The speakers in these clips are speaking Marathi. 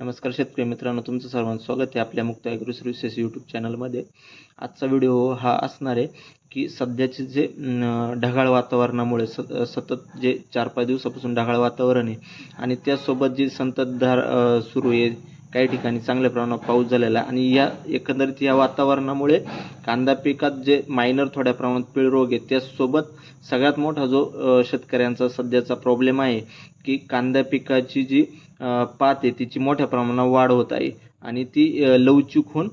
नमस्कार शेतकरी मित्रांनो तुमचं सर्वांचं स्वागत आहे आपल्या मुक्त ॲग्रो सर्व्हिसेस यूट्यूब चॅनलमध्ये. आजचा व्हिडिओ हा असणार आहे की सध्याचे जे ढगाळ वातावरणामुळे स सतत जे चार पाच दिवसापासून ढगाळ वातावरण आहे आणि त्यासोबत जी संततधार सुरू आहे काही ठिकाणी चांगल्या प्रमाणात पाऊस झालेला आहे. आणि या एकंदरीत या वातावरणामुळे कांदा पिकात जे मायनर थोड्या प्रमाणात पिळरोग आहे त्यासोबत सगळ्यात मोठा जो शेतकऱ्यांचा सध्याचा प्रॉब्लेम आहे की कांदा पिकाची जी पात आहे तिची मोठ्या प्रमाणात वाढ होत आहे. आणि ती लवचिक होऊन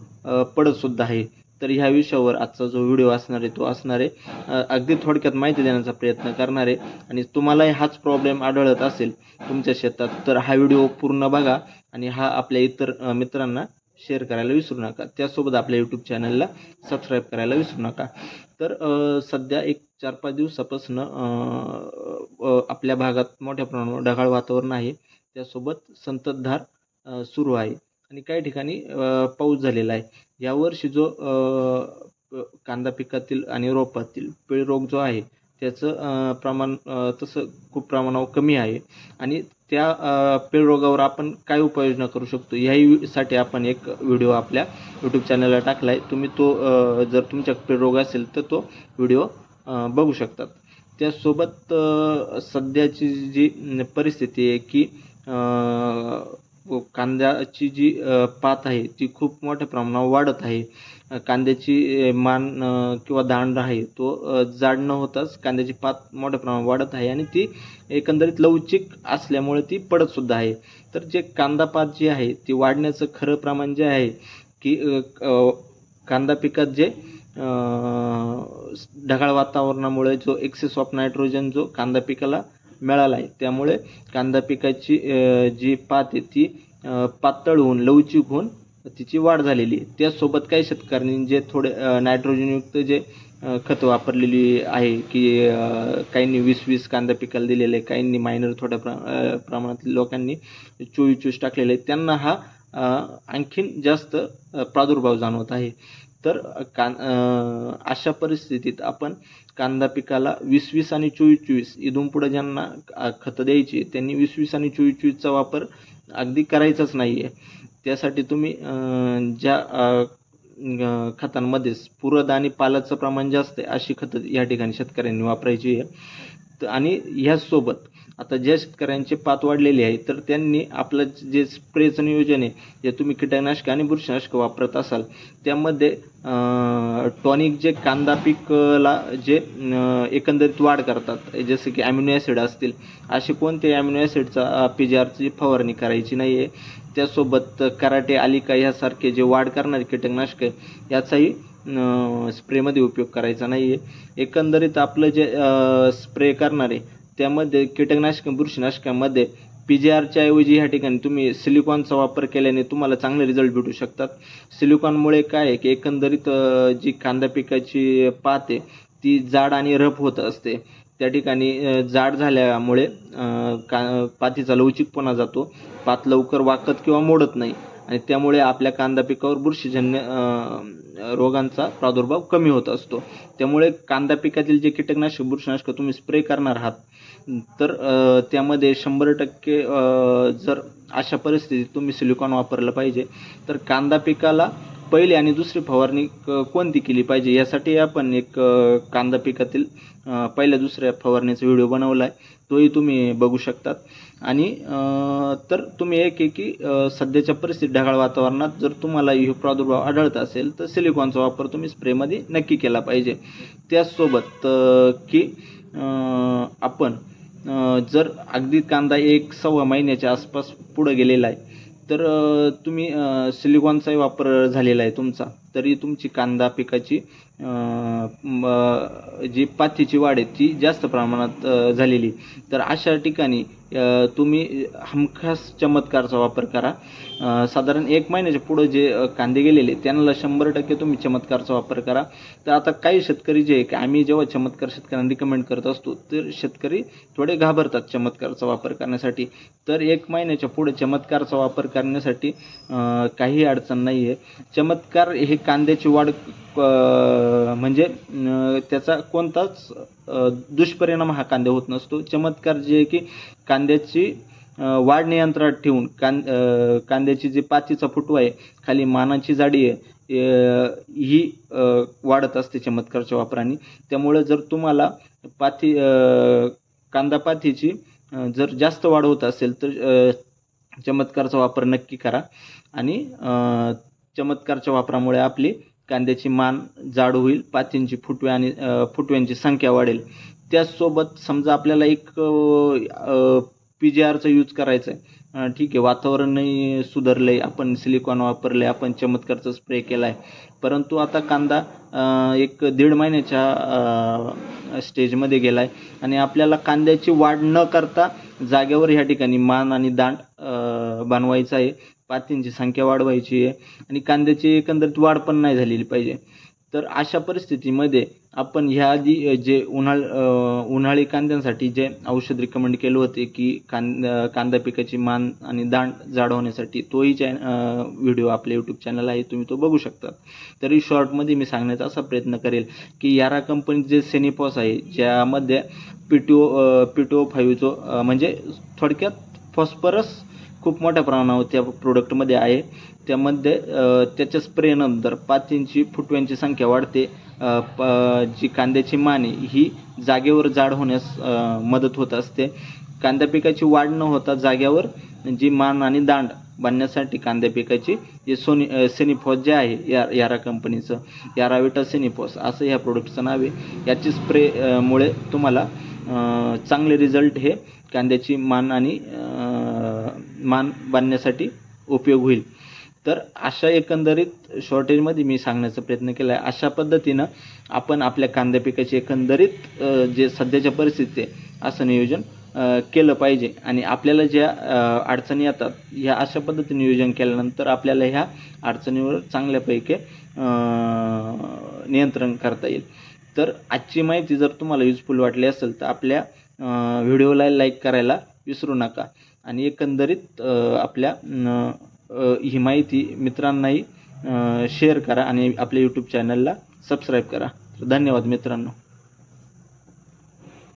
पडतसुद्धा आहे. तर ह्या विषयावर आजचा जो व्हिडिओ असणार आहे तो असणार आहे. अगदी थोडक्यात माहिती देण्याचा प्रयत्न करणार आहे. आणि तुम्हालाही हाच प्रॉब्लेम आढळत असेल तुमच्या शेतात तर हा व्हिडिओ पूर्ण बघा आणि हा आपल्या इतर मित्रांना शेअर करायला विसरू नका. त्यासोबत आपल्या यूट्यूब चॅनलला सबस्क्राईब करायला विसरू नका. तर सध्या एक चार पाच दिवसापासून आपल्या भागात मोठ्या प्रमाणावर ढगाळ वातावरण आहे. त्यासोबत संततधार सुरू आहे. आणि काही ठिकाणी पाऊस झालेला आहे. यावर्षी जो कांदा पिकातील आणि रोपातील पिळ रोग जो आहे त्याचं प्रमाण तसं खूप प्रमाणावर कमी आहे. आणि त्या पिळ रोगावर आपण काय उपाययोजना करू शकतो? याहीसाठी आपण एक व्हिडिओ आपल्या यूट्यूब चॅनलला टाकला आहे तुम्ही तो जर तुमच्या पिळ रोग असेल तर तो व्हिडिओ बघू शकतात. त्यासोबत सध्याची जी परिस्थिती आहे की कांद्याची जी पात आहे ती खूप मोठ्या प्रमाणावर वाढत आहे. कांद्याची मान किंवा दांड आहे तो जाड न होताच कांद्याची पात मोठ्या प्रमाणावर वाढत आहे आणि ती एकंदरीत लवचिक असल्यामुळे ती पडत सुद्धा आहे. तर जे कांदा पात जी आहे ती वाढण्याचं खरं प्रमाण जे आहे की कांदा पिकात जे ढगाळ वातावरणामुळे जो एक्सेस ऑफ नायट्रोजन जो कांदा पिकाला मिळाला आहे त्यामुळे कांदा पिकाची जी पात आहे ती पातळ होऊन लवचिक होऊन तिची वाढ झालेली आहे. त्यासोबत काही शेतकऱ्यांनी जे थोडे नायट्रोजनयुक्त जे खत खतं वापरलेली आहे की काहींनी वीस वीस कांदा पिकाला दिलेलं आहे काहींनी मायनर थोड्या प्रमा प्रमाणात लोकांनी चोवीस चोवीस टाकलेले आहे त्यांना हा आणखीन जास्त प्रादुर्भाव जाणवत आहे. तर कां अशा परिस्थितीत आपण कांदा पिकाला वीस वीस आणि चोवीस चोवीस इथून पुढे ज्यांना खतं द्यायची त्यांनी वीस वीस आणि चोवीस चोवीसचा वापर अगदी करायचाच नाही आहे त्यासाठी तुम्ही ज्या खतांमध्ये पुरद आणि पालाचं प्रमाण जास्त आहे अशी खतं या ठिकाणी शेतकऱ्यांनी वापरायची आहे आणि ह्याचसोबत आता ज्या शेतकऱ्यांचे पात वाढलेली आहे तर त्यांनी आपलं जे स्प्रेचं नियोजन आहे जे तुम्ही कीटकनाशक आणि बुरशीनाशक वापरत असाल त्यामध्ये टॉनिक जे कांदा पिकला जे एकंदरीत वाढ करतात जसे की ॲम्युनो ॲसिड असतील असे कोणते ॲम्युनो ॲसिडचा पी जी आरची फवारणी करायची नाही आहे त्यासोबत कराटे आलिका ह्यासारखे जे वाढ करणारे कीटकनाशक आहे याचाही स्प्रेमध्ये उपयोग करायचा नाही आहे एकंदरीत आपलं जे स्प्रे करणारे त्यामध्ये कीटकनाशक बुरशीनाशकामध्ये पी जी आरच्या ऐवजी ह्या ठिकाणी तुम्ही सिलिकॉनचा वापर केल्याने तुम्हाला चांगले रिझल्ट भेटू शकतात. सिलिकॉनमुळे काय आहे की एकंदरीत जी कांदा पिकाची पात आहे ती जाड आणि रफ होत असते. त्या ठिकाणी जाड झाल्यामुळे का पातीचा लवचिकपणा जातो. पात लवकर वाकत किंवा मोडत नाही. आणि त्यामुळे आपल्या कांदा पिकावर बुरशीजन्य रोगांचा प्रादुर्भाव कमी होत असतो. त्यामुळे कांदा पिकातील जे कीटकनाशक बुरशीनाशक तुम्ही स्प्रे करणार आहात तर त्यामध्ये शंभर टक्के जर अशा परिस्थितीत तुम्ही सिलिकॉन वापरलं पाहिजे तर कांदा पिकाला पहिली आणि दुसरी फवारणी क- कोणती केली पाहिजे यासाठी आपण एक कांदा पिकातील पहिल्या दुसऱ्या फवारणीचा व्हिडिओ बनवला आहे. तोही तुम्ही बघू शकतात. आणि तर तुम्ही एक आहे की सध्याच्या परिस्थितीत ढगाळ वातावरणात जर तुम्हाला हे प्रादुर्भाव आढळत असेल तर सिलिकॉनचा वापर तुम्ही स्प्रेमध्ये नक्की केला पाहिजे. त्याचसोबत की आपण जर अगदी कांदा एक सव्वा महिन्याच्या आसपास पुढं गेलेला आहे तर तुम्ही सिलिकॉनचाही वापर झालेला आहे तुमचा. तरी तुमची कांदा पिकाची जी पातीची वाढ आहे ती जास्त प्रमाणात झालेली. तर अशा ठिकाणी तुम्ही हमखास चमत्कारचा वापर करा. साधारण एक महिन्याच्या पुढं जे कांदे गेलेले त्यांना शंभर टक्के तुम्ही चमत्कारचा वापर करा. तर आता काही शेतकरी जे आहे की आम्ही जेव्हा चमत्कार शेतकऱ्यांना रिकमेंड करत असतो तर शेतकरी थोडे घाबरतात चमत्कारचा वापर करण्यासाठी. तर एक महिन्याच्या पुढे चमत्कारचा वापर करण्यासाठी काही अडचण नाही आहे चमत्कार हे कांद्याची वाढ म्हणजे त्याचा कोणताच दुष्परिणाम हा कांद्या होत नसतो. चमत्कार जे आहे की कांद्याची वाढ नियंत्रणात ठेवून कां कांद्याची जी पातीचा फुटवा आहे खाली मानाची जाडी आहे ही वाढत असते चमत्कारच्या वापराने. त्यामुळे जर तुम्हाला पाती कांदा पातीची जर जास्त वाढ होत असेल तर चमत्कारचा वापर नक्की करा. आणि चमत्कारच्या वापरामुळे आपली कांद्याची मान जाड होईल पातींची फुटवे आणि फुटव्यांची संख्या वाढेल. त्याचसोबत समजा आपल्याला एक पी जी आरचा यूज करायचा आहे ठीक आहे वातावरणही सुधारलं आहे आपण सिलिकॉन वापरले आपण चमत्कारचा स्प्रे केला आहे परंतु आता कांदा एक दीड महिन्याच्या स्टेजमध्ये गेला आहे आणि आपल्याला कांद्याची वाढ न करता जागेवर ह्या ठिकाणी मान आणि दांड बनवायचा आहे. पातींची संख्या वाढवायची आहे आणि कांद्याची एकंदरीत वाढ पण नाही झालेली पाहिजे. तर अशा परिस्थितीमध्ये आपण ह्या आधी जे उन्हाळ उन्हाळी कांद्यांसाठी जे औषध रिकमेंड केलं होते की कांद कांदा पिकाची मान आणि दांड जाड होण्यासाठी तोही चॅन व्हिडिओ आपल्या यूट्यूब चॅनल आहे तुम्ही तो बघू शकता. तरी शॉर्टमध्ये मी सांगण्याचा असा प्रयत्न करेल की यारा कंपनी जे सेनिपॉस आहे ज्यामध्ये P T O P T O फाईव्हचं म्हणजे थोडक्यात फॉस्फरस खूप मोठ्या प्रमाणावर त्या प्रोडक्टमध्ये आहे. त्यामध्ये त्याच्या स्प्रेनंतर पाच इंची फुटव्यांची संख्या वाढते. प जी कांद्याची माने ही जागेवर जाड होण्यास मदत होत असते. कांद्या पिकाची वाढ न होता जाग्यावर जी मान आणि दांड बांधण्यासाठी कांद्या पिकाची जे सोनी सेनिफॉस जे आहे या यारा कंपनीचं याराविटा सेनिफॉस असं ह्या प्रोडक्टचं नाव आहे. याची स्प्रे मुळे तुम्हाला चांगले रिझल्ट हे कांद्याची मान आणि मान बांधण्यासाठी उपयोग होईल. तर अशा एकंदरीत शॉर्टेजमध्ये मी सांगण्याचा प्रयत्न केला आहे. अशा पद्धतीनं आपण आपल्या कांद्या पिकाची एकंदरीत जे सध्याच्या परिस्थिती आहे असं नियोजन केलं पाहिजे. आणि आपल्याला ज्या अडचणी येतात ह्या अशा पद्धतीने नियोजन केल्यानंतर आपल्याला ह्या अडचणीवर चांगल्यापैकी नियंत्रण करता येईल. तर आजची माहिती जर तुम्हाला युजफुल वाटली असेल तर आपल्या व्हिडिओला लाईक करायला विसरू नका. आणि एकंदरीत आपल्या ही माहिती मित्रांनाही शेअर करा आणि आपल्या यूट्यूब चॅनलला सबस्क्राईब करा. धन्यवाद मित्रांनो.